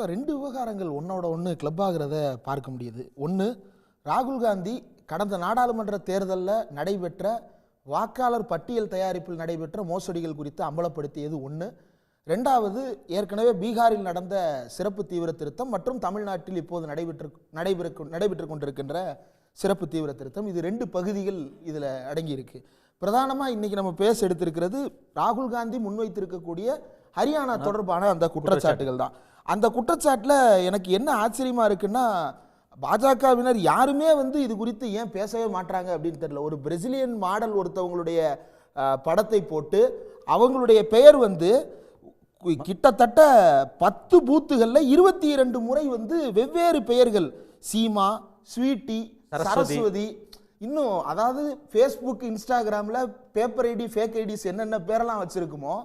மொத்தம் ரெண்டு விவகாரங்கள் ஒன்றோட ஒன்று கிளப் ஆகிறத பார்க்க முடியுது. ஒன்று ராகுல் காந்தி கடந்த நாடாளுமன்ற தேர்தலில் நடைபெற்ற வாக்காளர் பட்டியல் தயாரிப்பில் நடைபெற்ற மோசடிகள் குறித்து அம்பலப்படுத்தியது ஒன்று ரெண்டாவது ஏற்கனவே பீகாரில் நடந்த சிறப்பு தீவிர திருத்தம் மற்றும் தமிழ்நாட்டில் இப்போது நடைபெற்று நடைபெற நடைபெற்று கொண்டிருக்கின்ற சிறப்பு தீவிர திருத்தம். இது ரெண்டு பகுதிகள் இதில் அடங்கியிருக்கு. பிரதானமாக இன்னைக்கு நம்ம பேச எடுத்திருக்கிறது ராகுல் காந்தி முன்வைத்திருக்கக்கூடிய ஹரியானா தொடர்பான அந்த குற்றச்சாட்டுகள் தான். அந்த குற்றச்சாட்டில் எனக்கு என்ன ஆச்சரியமா இருக்குன்னா பாஜகவினர் யாருமே வந்து இது குறித்து ஏன் பேசவே மாட்றாங்க அப்படின்னு தெரியல. ஒரு பிரசிலியன் மாடல் ஒருத்தவங்களுடைய படத்தை போட்டு அவங்களுடைய பெயர் வந்து கிட்டத்தட்ட பத்து பூத்துகளில் இருபத்தி இரண்டு முறை வந்து வெவ்வேறு பெயர்கள். சீமா ஸ்வீட்டி. சரஸ்வதி. இன்னும் அதாவது ஃபேஸ்புக் இன்ஸ்டாகிராமில் பேப்பர் ஐடி ஃபேக் ஐடிஸ் என்னென்ன பேரெல்லாம் வச்சிருக்குமோ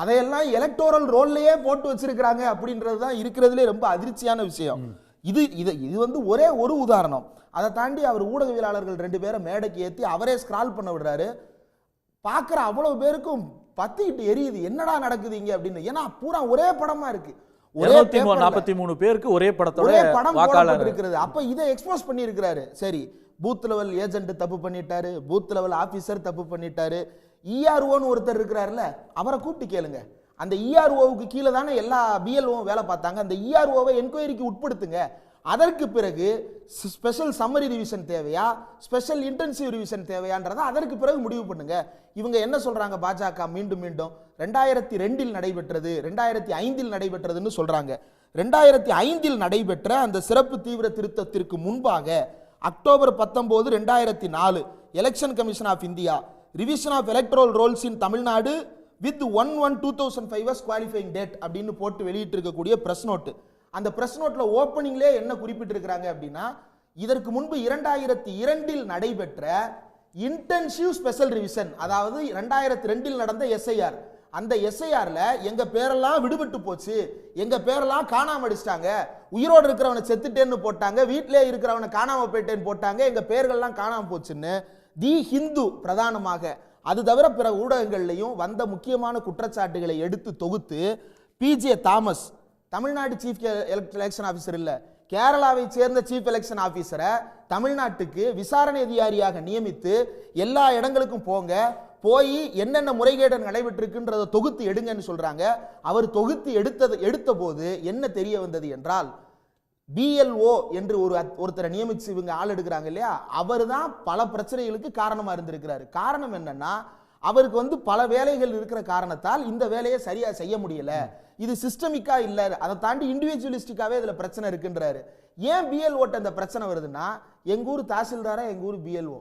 அதையெல்லாம் எலக்டோரல் ரோல்லையே போட்டு வச்சிருக்கிறாங்க அப்படின்றது தான் இருக்கிறதுலே ரொம்ப அதிர்ச்சியான விஷயம். இது இது இது வந்து ஒரே ஒரு உதாரணம். அதை தாண்டி அவர் ஊடகவியலாளர்கள் ரெண்டு பேரை மேடைக்கு ஏற்றி அவரே ஸ்க்ரால் பண்ண விடுறாரு. பார்க்குற அவ்வளவு பேருக்கும் பத்திக்கிட்டு எரியுது. என்னடா நடக்குது இங்க அப்படின்னு. ஏன்னா பூரா ஒரே படமா இருக்கு. ஒரே. நாற்பத்தி மூணு பேருக்கு ஒரே படத்தோட ஒரே படம் போடப்பட்டிருக்கிறது. அப்ப இதை எக்ஸ்போஸ் பண்ணியிருக்கிறாரு. சரி பூத் லெவல் ஏஜென்ட் தப்பு பண்ணிட்டாரு. பூத் லெவல் ஆபீசர் தப்பு பண்ணிட்டாரு. இஆர்ஓன்னு ஒருத்தர் இருக்கிறாருல அவரை கூப்பிட்டு கேளுங்க. அந்த இஆர்ஓவுக்கு கீழே தானே எல்லா பிஎல்ஓவும் வேலை பார்த்தாங்க. அந்த இஆர்ஓவை என்கொயரிக்கு உட்படுத்துங்க. அதற்கு பிறகு ஸ்பெஷல் சம்மரி ரிவிஷன் தேவையா? ஸ்பெஷல் இன்டென்சிவ் ரிவிஷன் தேவையான்றதை அதற்கு பிறகு முடிவு பண்ணுங்க. இவங்க என்ன சொல்றாங்க? பாஜக மீண்டும் மீண்டும் ரெண்டாயிரத்தி ரெண்டில் நடைபெற்றது ரெண்டாயிரத்தி ஐந்தில் நடைபெற்றதுன்னு சொல்றாங்க. ரெண்டாயிரத்தி ஐந்தில் நடைபெற்ற அந்த சிறப்பு தீவிர திருத்தத்திற்கு முன்பாக அக்டோபர் பத்தொன்பது ரெண்டாயிரத்தி நாலு election commission of India revision of electoral rolls in Tamil Nadu with one one two thousand five qualifying date அப்படின்னு போட்டு வெளியிட்டு இருக்கக்கூடிய பிரஸ் நோட்டு அந்த பிரஸ் நோட்டில் ஓப்பனிங்லே என்ன குறிப்பிட்டிருக்கிறாங்க அப்படின்னா இதற்கு முன்பு இரண்டாயிரத்தி இரண்டில் நடைபெற்ற இன்டென்சிவ் ஸ்பெஷல் ரிவிஷன் அதாவது ரெண்டாயிரத்தி ரெண்டில் நடந்த எஸ்ஐஆர் அந்த எஸ்ஐஆரில் எங்கள் பேரெல்லாம் விடுபட்டு போச்சு எங்கள் பேரெல்லாம் காணாமல் அடிச்சிட்டாங்க உயிரோடு இருக்கிறவனை செத்துட்டேன்னு போட்டாங்க வீட்டிலே இருக்கிறவனை காணாமல் போயிட்டேன்னு போட்டாங்க எங்கள் பேர்கள்லாம் காணாமல் போச்சுன்னு தி ஹிந்து பிரதானமாக. அது தவிர பிற ஊடகங்கள்லையும் வந்த முக்கியமான குற்றச்சாட்டுகளை எடுத்து தொகுத்து PJ Thomas Tamil Nadu chief election officer இல்லை கேரளாவை சேர்ந்த சீஃப் எலெக்ஷன் ஆஃபீஸரை தமிழ்நாட்டுக்கு விசாரணை அதிகாரியாக நியமித்து எல்லா இடங்களுக்கும் போங்க போய் என்னென்ன முறைகேடு நடைபெற்றிருக்குன்றதை தொகுத்து எடுங்கன்னு சொல்கிறாங்க அவர் தொகுத்து எடுத்தது எடுத்த போது என்ன தெரிய வந்தது என்றால் பிஎல்ஓ என்று ஒரு அத்- ஒருத்தரை நியமித்து இவங்க ஆள் எடுக்கிறாங்க இல்லையா? அவர் தான் பல பிரச்சனைகளுக்கு காரணமாக இருந்திருக்கிறாரு. காரணம் என்னன்னா அவருக்கு வந்து பல வேலைகள் இருக்கிற காரணத்தால் இந்த வேலையை சரியாக செய்ய முடியல. இது சிஸ்டமிக்கா இல்லை. அதை தாண்டி இண்டிவிஜுவலிஸ்டிக்காவே இதில் பிரச்சனை இருக்குன்றாரு. ஏன் பிஎல்ஓட்ட இந்த பிரச்சனை வருதுன்னா எங்கூர் தாசில்தாரா எங்கள் ஊர் பிஎல்ஓ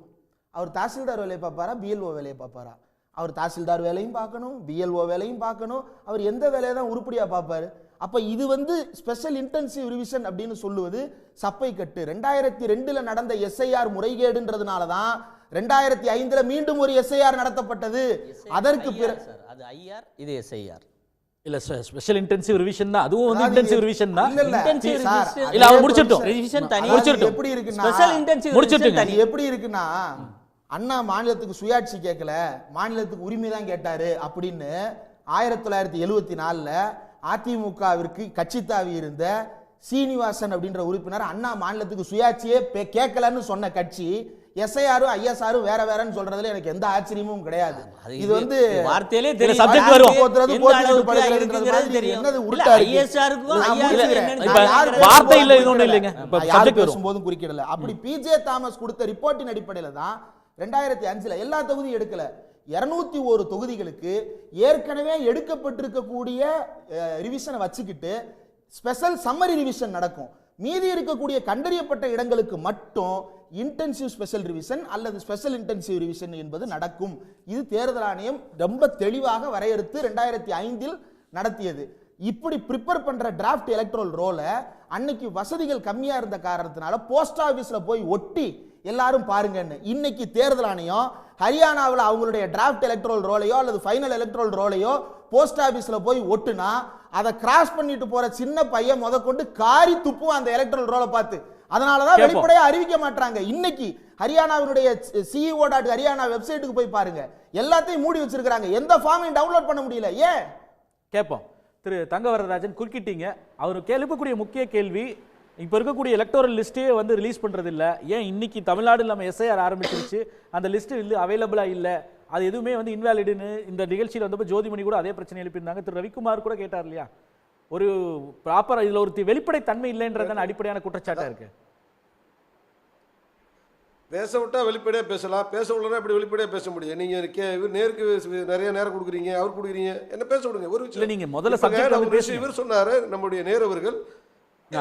அவர் தாசில்தார் வேலையை பார்ப்பாரா பிஎல்ஓ வேலையை பார்ப்பாரா? அவர் தாசில்தார் வேலையும் பார்க்கணும் பிஎல்ஓ வேலையும் பார்க்கணும். அவர் எந்த வேலையை தான் உருப்படியா பார்ப்பாரு? அப்ப இது வந்து ஸ்பெஷல் இன்டென்சிவ் ரிவிஷன் அப்படின்னு சொல்லுவது சப்பை கட்டு. ரெண்டாயிரத்தி ரெண்டுல நடந்த எஸ்ஐஆர் முறைகேடுன்றதுனால தான் ரெண்டாயிரத்தி ஐந்துல மீண்டும் ஒரு எஸ்ஐஆர் நடத்தப்பட்டது. அதற்கு பிறகு சார் அது ஐஆர் இது எஸ்ஐஆர் இல்ல ஸ்பெஷல் இன்டென்சிவ் ரிவிஷன் தான். அதுவும் வந்து இன்டென்சிவ் ரிவிஷன் தான். இல்ல, அவர் முடிச்சிட்டோம். Revision தனி- முடிச்சிட்டோம். எப்படி இருக்குன்னா ஸ்பெஷல் இன்டென்சிவ் அது எப்படி இருக்குன்னா அண்ணா மாநிலத்துக்கு சுயாட்சி கேட்கல மாநிலத்துக்கு உரிமை தான் கேட்டாரு அப்படின்னு ஆயிரத்தி தொள்ளாயிரத்தி எழுவத்தி நாலுல அதிமுகவிற்கு கட்சி தாவி இருந்த சீனிவாசன் அப்படின்ற உறுப்பினர் அண்ணா மாநிலத்துக்கு சுயாட்சியே கேட்கலன்னு சொன்ன கட்சி எஸ்ஐஆரும் ஐஎஸ்ஆரும் வேற வேறன்னு சொல்றதுல எனக்கு எந்த ஆச்சரியமும் கிடையாது இது வந்து வார்த்தையிலே தெரியும். போத்துறது, மாதிரி தெரியும். என்னது உருட்டா இருக்கு? ISR க்கும் நான் IR முடிச்சுக்கிறேன். என்னன்னு இப்ப நான் யார் தெரியும். வார்த்தை இல்ல, இன்னொன்னு குறிப்பிடல. இல்லைங்க. இப்ப நான் யார் subject வரும். பேசும்போதும் குறிக்கிடல அப்படி பிஜே தாமஸ் கொடுத்த ரிப்போர்ட்டின் அடிப்படையில தான் ரெண்டாயிரத்தி அஞ்சில் எல்லா தொகுதியும் எடுக்கலை. இரநூத்தி ஒரு தொகுதிகளுக்கு ஏற்கனவே எடுக்கப்பட்டிருக்கக்கூடிய ரிவிஷனை வச்சுக்கிட்டு ஸ்பெஷல் சம்மரி ரிவிஷன் நடக்கும். மீதி இருக்கக்கூடிய கண்டறியப்பட்ட இடங்களுக்கு மட்டும் இன்டென்சிவ் ஸ்பெஷல் ரிவிஷன் அல்லது ஸ்பெஷல் இன்டென்சிவ் ரிவிஷன் என்பது நடக்கும். இது தேர்தல் ஆணையம் ரொம்ப தெளிவாக வரையறுத்து ரெண்டாயிரத்தி ஐந்தில் நடத்தியது. இப்படி ப்ரிப்பேர் பண்ணுற டிராஃப்ட் எலக்ட்ரல் ரோலை அன்னைக்கு வசதிகள் கம்மியாக இருந்த காரணத்தினால போஸ்ட் ஆஃபீஸில் போய் ஒட்டி எல்லாரும் பாருங்கன்னு. இன்னைக்கு தேர்தல் ஆணையம் ஹரியானாவில் அவங்களுடைய டிராஃப்ட் எலக்ட்ரல் ரோலையோ அல்லது ஃபைனல் எலக்ட்ரல் ரோலையோ போஸ்ட் ஆபீஸ்ல போய் ஒட்டுனா அதை கிராஸ் பண்ணிட்டு போற சின்ன பையன் முத கொண்டு காரி துப்பும் அந்த எலக்ட்ரல் ரோலை பார்த்து. அதனாலதான். வெளிப்படையா அறிவிக்க மாட்டாங்க இன்னைக்கு ஹரியானாவினுடைய சிஇஓ டாட் ஹரியானா வெப்சைட்டுக்கு போய் பாருங்க. எல்லாத்தையும் மூடி வச்சிருக்காங்க எந்த ஃபார்மையும் டவுன்லோட் பண்ண முடியல. ஏன்? கேட்போம். திரு தங்க வரதராஜன் குறுக்கிட்டீங்க. அவர் எழுப்பக்கூடிய முக்கிய கேள்வி இப்போ இருக்கக்கூடிய எலக்டோரல் லிஸ்ட்டே வந்து ரிலீஸ் பண்றது இல்ல ஏன் இன்னைக்கு தமிழ்நாடு நம்ம எஸ்ஐஆர் ஆரம்பிச்சிருச்சு? அந்த லிஸ்ட் இல்லை அவைலபிளா இல்ல. அது எதுவுமே வந்து இன்வாலிடுன்னு இந்த நிகழ்ச்சியில் வந்தப்போ ஜோதிமணி கூட அதே பிரச்சனை எழுப்பியிருந்தாங்க. திரு ரவிக்குமார் கூட கேட்டார் இல்லையா? ஒரு ப்ராப்பர் இதுல ஒரு வெளிப்படை தன்மை இல்லைன்றதான அடிப்படையான குற்றச்சாட்டா இருக்கு. பேச விட்டா வெளிப்படையாக பேசலாம். பேச விடலன்னா இப்படி வெளிப்படையாக பேச முடியும்? நீங்கள் கே இவர் நேருக்கு நிறைய நேரம் கொடுக்குறீங்க அவர் கொடுக்குறீங்க. என்ன பேச விடுங்க ஒரு இல்ல விஷயம் நீங்க முதல்ல. இவர் சொன்னாரு நம்முடைய நேரவர்கள்.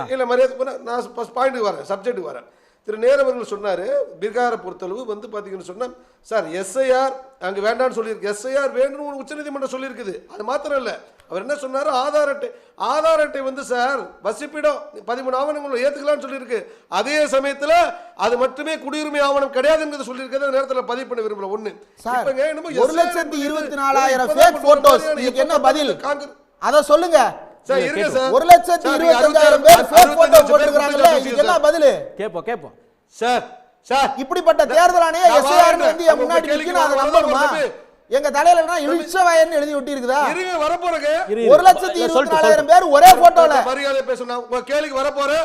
இல்ல மரியாதை பண்ண- நான் ஃபர்ஸ்ட் பாயிண்ட்டுக்கு வரேன் சப்ஜெக்ட்டுக்கு வரேன். திரு நேரவர்கள் சொன்னாரு பீகாரை பொறுத்தளவு வந்து பாத்தீங்கன்னு சொன்னா சார் எஸ்ஐஆர் அங்க வேண்டாம்னு சொல்லியிருக்கு. எஸ்ஐஆர் வேணும்னு உச்சநீதிமன்றம் சொல்லியிருக்குது. அது மாத்திரம் இல்ல. அவர் என்ன சொன்னாரு? ஆதார் அட்டை ஆதார் அட்டை வந்து சார் வசிப்பிடம் பதிமூணு ஆவணங்களை ஏத்துக்கலாம்னு சொல்லியிருக்கு. அதே சமயத்துல அது மட்டுமே குடியுரிமை ஆவணம் கிடையாதுங்கிறது சொல்லியிருக்கிறது நேரத்துல பதிவு பண்ண விரும்பல. என்னமோ ஒரு லட்சத்தி இருபத்தி நாலாயிரம் என்ன பதில்? அத சொல்லுங்க. சார் சார் ஒரு லட்சத்தி இருபத்தஞ்சாயிரம் பேர் ஃபேக் போட்டோ போட்டுருக்காங்கல்ல இதுக்கு என்ன சார். பதில் கேட்போம் கேட்போம் சார் சார் இப்படிப்பட்ட தேர்தல் ஆணையம் எஸ்ஐஆர். வந்து என் முன்னாடி நிக்கணும் அதை நம்பணுமா. எங்க தலையில என்ன இழிச்ச வயன்னு எழுதி ஒட்டி இருக்குதா இருங்க ஒரு. லட்சத்தி இருபத்தி நாலாயிரம் பேர் ஒரே போட்டோல மரியாதை பேசணும் உங்க கேள்விக்கு வரப்போறேன்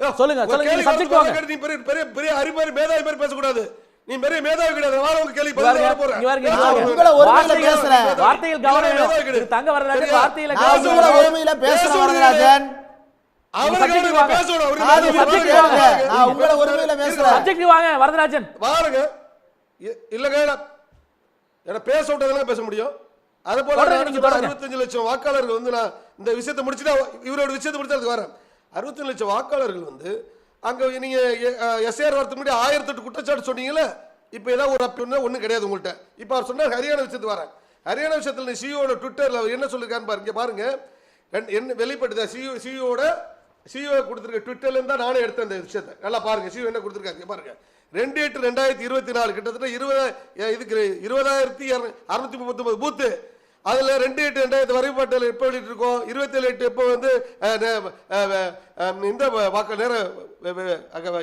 யோ, சொல்லுங்க, சொல்லுங்க. வாங்க. பெரிய பெரிய அறிமாரி மேதாவி மாதிரி பேசக்கூடாது நீ பெரிய மேதாவி கிடையாது வார உங்க இங்க பதில் பேச பாருங்க. உங்களை ஒரு நிமிஷம் பேசுறேன். வார்த்தைகள் கவனம் வேணும். தங்க வரதராஜன் சரியா? வார்த்தையில நான் கவனம் உங்களை. நான் உங்களை உரிமையில பேசுறேன். வாங்க வரதராஜன் வாருங்க இ- இல்லங்க நான் என்ன பேச விட்டதெல்லாம் பேச முடியும் அது போல நான். 65 லட்சம் வாக்காளர்கள் வந்து நான் இந்த விஷயத்தை முடிச்சுட்டு இவரோட விஷயத்தை முடிச்சு வரேன் 65 லட்சம் வாக்காளர்கள் வந்து அங்கே நீங்கள் எஸ்ஏஆர் வரத்துக்கு முன்னாடி ஆயிரத்தி எட்டு குற்றச்சாட்டு சொன்னீங்களே இப்போ ஏதாவது ஒரு அப்படின்னா ஒன்றும் கிடையாது உங்கள்கிட்ட இப்போ அவர் சொன்னார் ஹரியானா விஷயத்துக்கு வரேன். ஹரியானா விஷயத்தில் நீ சிஇஓட ட்விட்டரில் அவர் என்ன சொல்லிருக்காருன்னு பாருங்க பாருங்க. என்ன வெளிப்பட்டு சிஓ சிஇஓட சிஓ கொடுத்துருக்க ட்விட்டர்லேருந்து தான் நானே எடுத்தேன் இந்த விஷயத்தை. நல்லா பாருங்க சிஓ என்ன கொடுத்துருக்காங்க பாருங்க. ரெண்டு எட்டு ரெண்டாயிரத்தி இருபத்தி நாலு கிட்டத்தட்ட இருபது இதுக்கு இருபதாயிரத்தி அறுநூத்தி முப்பத்தொன்பது பூத்து அதில் ரெண்டு எட்டு ரெண்டாயிரத்து வரைபாட்டில் எப்போ வெளியிட்டு இருக்கோம் இருபத்தேழு எட்டு எப்போ வந்து இந்த வாக்கு நேர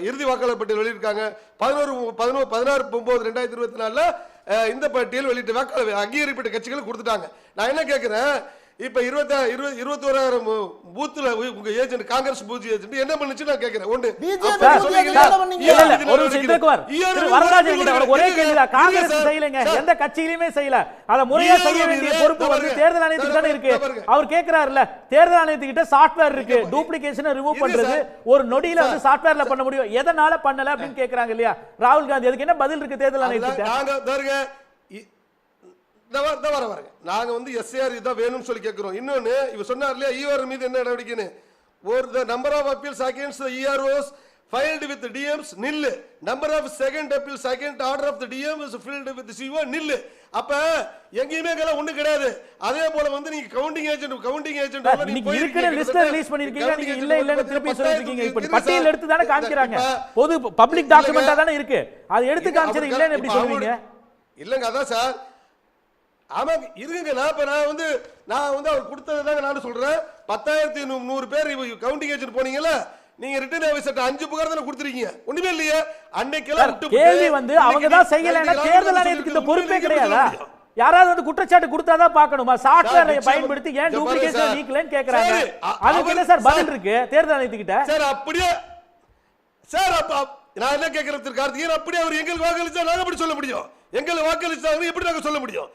இறுதி வாக்காளர் பட்டியல் வெளியிருக்காங்க பதினோரு பதினோரு பதினாறு ஒம்பது ரெண்டாயிரத்தி இருபத்தி நாலில் இந்த பட்டியல் வெளியிட்டு வாக்காளர் அங்கீகரிப்பட்ட கட்சிகளுக்கு கொடுத்துட்டாங்க. நான் என்ன கேட்குறேன் இப்ப இருபத்தி இருபது இருபத்தோராயிரம் பூத்துல உங்க ஏஜென்ட் காங்கிரஸ் பூஜ் ஏஜென்ட் என்ன பண்ணுச்சு நான் கேட்கிறேன் ஒன்று ஒரு கேள்விதான். காங்கிரஸ். செய்யலைங்க. எந்த கட்சியிலுமே செய்யல. அத முறையா செய்ய வேண்டிய பொறுப்பு வந்து. தேர்தல் ஆணையத்துக்கு தானே இருக்கு. அவர் கேக்குறாருல்ல தேர்தல் ஆணையத்துக்கிட்ட சாஃப்ட்வேர் இருக்கு. டூப்ளிகேஷனை ரிமூவ் பண்றது. ஒரு நொடியில வந்து சாஃப்ட்வேர்ல பண்ண முடியும். எதனால பண்ணல அப்படின்னு கேக்குறாங்க இல்லையா? ராகுல் காந்தி அதுக்கு என்ன பதில் இருக்கு தேர்தல் அதுதான் இந்த வர வரங்க நாங்க வந்து எஸ்ஏஆர் இதான் வேணும்னு சொல்லி கேட்கிறோம் இன்னொன்னு இவ சொன்னார் இல்லையா ஈஆர் மீது என்ன நடவடிக்கைன்னு? ஒரு the number of appeals against the EROs filed with DMs nil number of second appeal second order of the DM is filed with CO nil அப்ப எங்கேயுமே இதெல்லாம் ஒண்ணு கிடையாது. அதே போல வந்து நீங்க கவுண்டிங் ஏஜென்ட் கவுண்டிங் ஏஜென்ட் இன்னைக்கு இருக்கிற லிஸ்ட்ல ரிலீஸ் பண்ணிருக்கீங்க நீங்க இல்ல இல்லன்னு திருப்பி சொல்லிட்டு இருக்கீங்க. இப்ப பட்டியல் எடுத்து தானே காமிக்கிறாங்க. பொது பப்ளிக் டாக்குமெண்டா தானே இருக்கு. அது எடுத்து காமிச்சது இல்லன்னு எப்படி சொல்றீங்க இல்லங்க அதான் சார். ஆமாங்க இருங்க நான் இப்ப நான் வந்து நான் வந்து அவர் கொடுத்ததுதாங்க நானும் சொல்றேன். பத்தாயிரத்தி நூ- நூறு பேர் கவுண்டிங் ஏஜென்ட் போனீங்கல்ல நீங்க ரிட்டர்ன் ஆஃபீஸர் அஞ்சு புகார் தானே கொடுத்துருக்கீங்க. ஒண்ணுமே இல்லையே. விட்டுப்புட்டு, கேள்வி வந்து அவங்க தான் செய்யலைன்னா தேர்தல் ஆணையத்துக்கு இந்த பொறுப்பே கிடையாதா. யாராவது வந்து குற்றச்சாட்டு கொடுத்தாதான் பார்க்கணுமா? சாஃப்ட்வேரை. பயன்படுத்தி ஏன் டூப்ளிகேஷன். நீக்கலன்னு கேக்குறாங்க? அதுக்கு என்ன சார் பதில். இருக்கு? தேர்தல் ஆணையத்துக்கிட்ட? சார் அப்படியே சார் அப்ப அப்- நான் என்ன கேட்கறது திரு கார்த்திகேயன்? அப்படியே அவர் எங்களுக்கு வாக்களிச்சா நாங்க எப்படி சொல்ல முடியும்? எங்களுக்கு வாக்களிச்சாங்க எப்படி நாங்க சொல்ல முடியும்?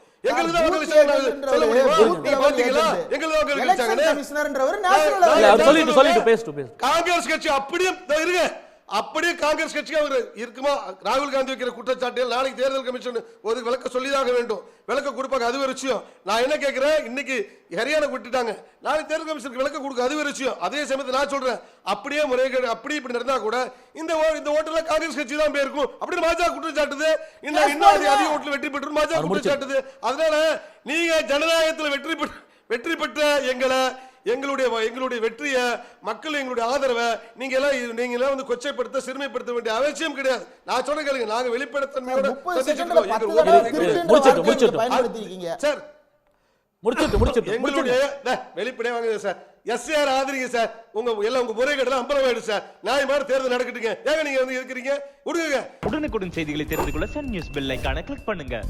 காங்கிரஸ் கட்சி அப்படியே இருங்க. அப்படியே காங்கிரஸ் கட்சிக்கு அவர் இருக்குமா? ராகுல் காந்தி வைக்கிற குற்றச்சாட்டில் நாளைக்கு தேர்தல் கமிஷன் ஒரு விளக்க சொல்லிதாக வேண்டும். விளக்க கொடுப்பாங்க அது ஒரு விஷயம். நான் என்ன கேட்கிறேன்? இன்னைக்கு ஹரியானா விட்டுட்டாங்க. நாளைக்கு தேர்தல் கமிஷனுக்கு விளக்க கொடுக்க அது ஒரு விஷயம். அதே சமயத்தில் நான் சொல்றேன் அப்படியே முறைகேடு அப்படி இப்படி நடந்தா கூட இந்த ஓ- இந்த ஓட்டுல காங்கிரஸ் கட்சி தான் போயிருக்கும் அப்படின்னு பாஜக குற்றம் சாட்டுது இன்னும் இன்னும் அதிக அதிக ஓட்டுல வெற்றி பெற்று பாஜக அவர் குற்றம் சாட்டுது அதனால நீங்க ஜனநாயகத்தில் வெற்றி பெற்ற வெற்றி பெற்ற எங்களை எங்களுடைய எங்களுடைய வெற்றியை மக்கள் எங்களுடைய ஆதரவை நீங்க எல்லாம் இது- நீங்க எல்லாம் வந்து கொச்சைப்படுத்த சிறுமைப்படுத்த வேண்டிய அவசியம் கிடையாது. நான் சொன்ன கேளுங்க நாங்க வெளிப்படைத்தன்மையோட சார் முடிச்சிட்டு முடிச்சிட்டு. எங்களுடைய வெளிப்படையா வாங்குங்க சார். SR ஆதரிங்க sir. உங்க எல்லாம் உங்க முறைகேடுலாம் அம்பலமாயிடு சார். நியாயமான தேர்தல் நடக்கட்டுங்க. ஏங்க நீங்க வந்து இருக்கிறீங்க? விடுங்க உடனுக்குடன் செய்திகளை தெரிந்து கொள்ள சன் நியூஸ் பெல் ஐகானை கிளிக் பண்ணுங்க.